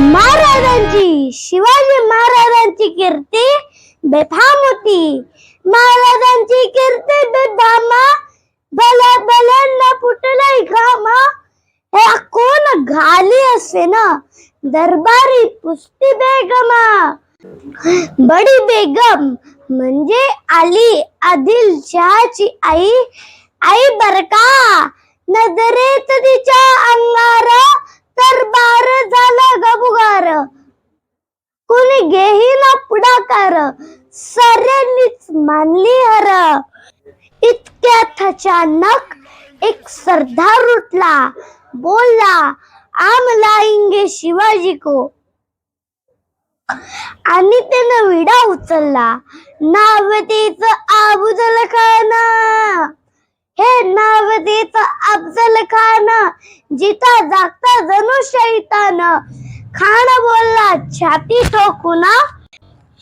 महाराजांची शिवाजी महाराजांची कीर्ती बेफाम होती महाराजांची कीर्ती बेफामा भल्या भल्यांना फुटलाय घामा. हे कोण घाली असे ना? दरबारी पुष्टी बेगमा. बडी बेगम म्हणजे आली आदिल शहाची आई आई बरका नजरेत तिच्या अंगार तर बार झाला गबुगार. कुणी घेही ना पुढाकार साऱ्यांनीच मानली हर. इतक्यात अचानक एक सरदार उठला. बोलला आम लाएंगे शिवाजी को आणि त्यानं विडा उचलला. नाव नावतीच अफजल खान हे नावतीच अफजल खान जिता जागता जणू शैतान. खान बोलला छाती ठोकुना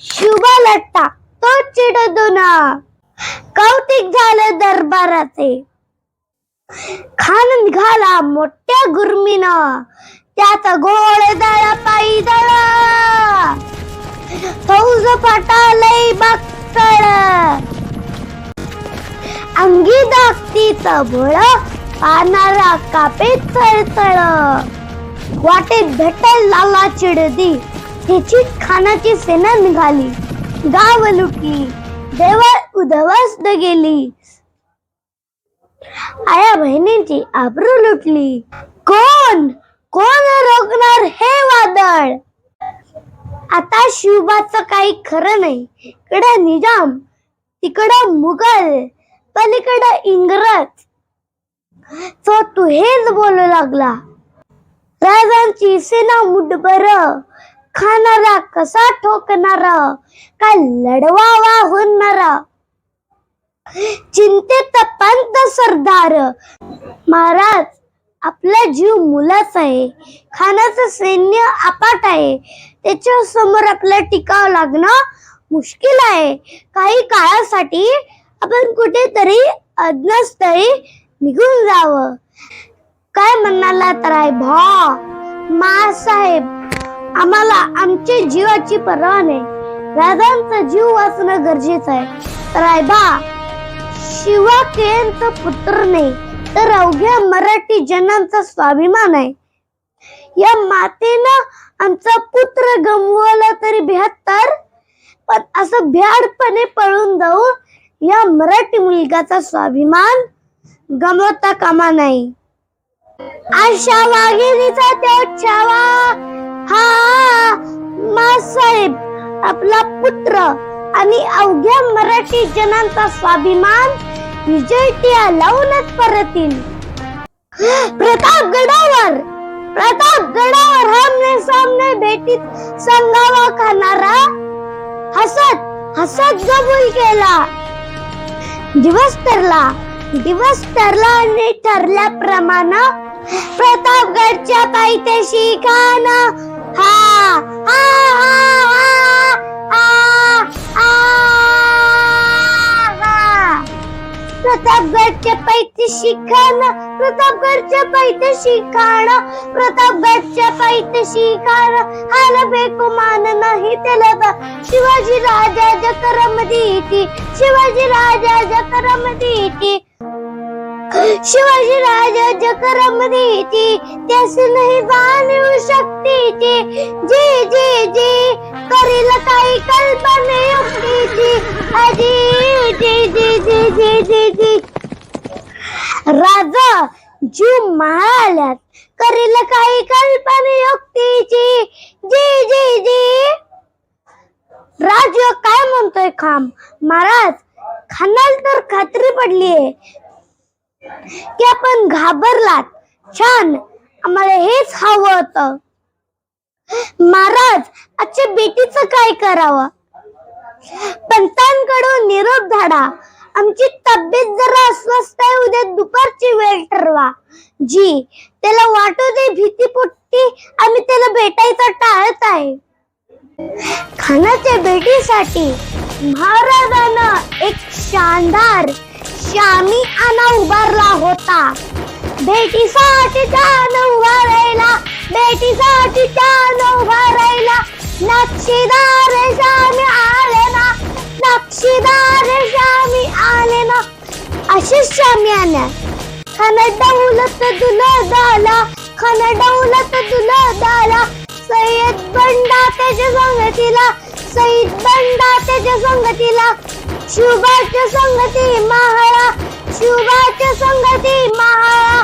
शुभा लट्टा तो चिडदुना. कौतिक झालं दरबाराचे. खान निघाला मोठ्या गुरमीनं. त्याचा गोळ दळा पायी दळा. फौज फाटालय बक्तळ अंगी दाखती भोळ पानाला कापे तळतळ. वाटेत भेटेल लाला चिडदी. तिची खानाची सेना निघाली. गाव लुटली. देवळ उद्ध्वस्त गेली. आया बहिणींची आबरू लुटली. कोण? कोण रोखणार हे वादळ? आता शिवबाचं काही खरं नाही. इकडं निजाम तिकडं मुघल. पलीकडं इंग्रज. तो तू हेच बोलू लागला. राजांची सेना मुठभर. खाणारा कसा ठोकणार? काय लढवावा होणार? चिंतेत पंत सरदार. महाराज आपला जीव मुलाच आहे. खानाचं सैन्य अपाट आहे. त्याच्यासमोर आपल्याला टिकावं लागणं मुश्किल आहे. काही काळासाठी आपण कुठेतरी अज्ञस्थळी निघून जावं. काय म्हणाला तर आहे भा मा साहेब आम्हाला आमची जीवाची पर्वा नाही. राजांचा जीव वाचणं गरजेचं आहे. तर बा शिवा केंचा पुत्र नाही तर अवघ्या मराठी जनांचा स्वाभिमान आहे. या मातेनं आमचा पुत्र गमवला तरी बेहत्तर पण असं भ्याडपणे पळून जाऊ या मराठी मुलगाचा स्वाभिमान गमवता कामा नाही. आशा वाघिणीचा तो छावा. हा मासाहेब आपला पुत्र आणि अवघ्या मराठी जनांचा स्वाभिमान विजय लावूनच परतील प्रताप गडावर प्रताप गडावर हमने सामने भेटीत संगावा खाणारा हसत हसत कबूल केला. दिवस ठरला. दिवस ठरला आणि ठरल्याप्रमाणे प्रतापगडच्या पायथ्याशी खाना हा हा हा हा हा हा प्रतापगडच्या पायथ्याशी खान प्रतापगडच्या पायथ्याशी खान हाल बेकुमान नाही त्याला तर शिवाजी राजाच्या करमती शिवाजी राजाच्या करमती शिवाजी राजाच्या करमती त्यास नाही जाणीव शक्तीची जी जी जी करील काही कल्पने युक्तीची जी जी जी जी जी जी राजा जीव माळाल्यात करील काही कल्पने युक्तीची. जी जी जी. राज काय म्हणतोय खांब महाराज खानाल तर खात्री पडलीये. की आपण घाबरलात. छान. आम्हाला हेच हवं होतं. महाराज आजच्या बेटीचं काय करावं? पंतांकडून निरोप धाडा. आमची तब्येत जरा अस्वस्थ आहे उद्या दुपारची वेळ ठरवा. जी त्याला वाटू दे भीती पुट्टी आम्ही त्याला भेटायचं टाळत आहे. खानाच्या भेटीसाठी महाराजानं एक शानदार श्यामी आणा उभारला होता. भेटीसाठी त्यानं उभा राहिला भेटीसाठी त्यानं उभा राहिला नक्षीदार श्यामी आले ना अशीच श्यामी आल्या. खन डौलत तुला दाला खन डौलत तुला दाला सय्यद बंडा त्याच्या संगतीला. सईद बंडा त्याच्या संगतीला. शुभाच्या संगती महाळा. शुभाच्या संगती महाळा.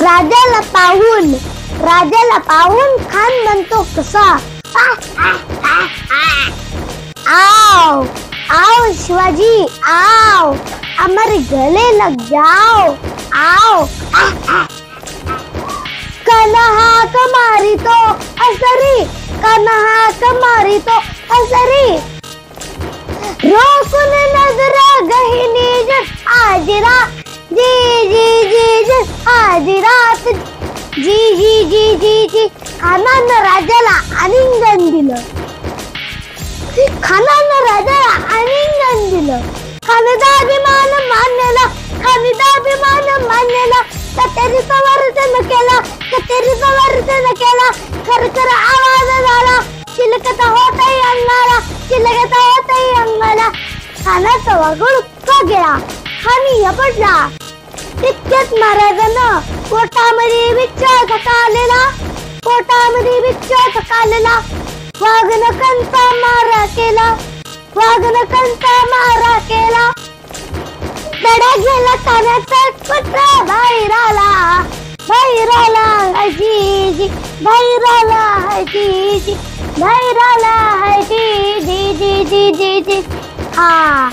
राजाला पाहून राजाला पाहून खान म्हणतो कसा? आओ आओ शिवाजी, आओ हमारे गले लग जाओ, आओ। कन्हा कमारी तो असरी, कन्हा कमारी तो असरी। रोकुन नज़र गहिनी आजरा जी जी जी जी आजिरात जी जी जी जी जी। खानानं राजाला आलिंगन दिलं. खानानं राजाला आलिंगन दिलं. खानदा अभिमान मानलेला खानदा अभिमान मानलेला कतेरीचा वर्तन केला कतेरीचा वर्तन केला. खरखर आवाज झाला. शिलकता होताही अंगाला शिलकता होताही अंगाला खानाचा वागूळ का गेला. खानी पडला तितक्यात महाराजानं पोटामध्ये विचार बिच्चा आलेला पोटामध्ये बिच्चा कालला. वाघन कंचा मारा केला. वाघन कंचा मारा केला. दडा गेला कानाचा कुत्रा बाहेर आला बाहेर आला हजीजी बाहेर आला हजीजी बाहेर आला अजी जी जी जी जी जी. हा.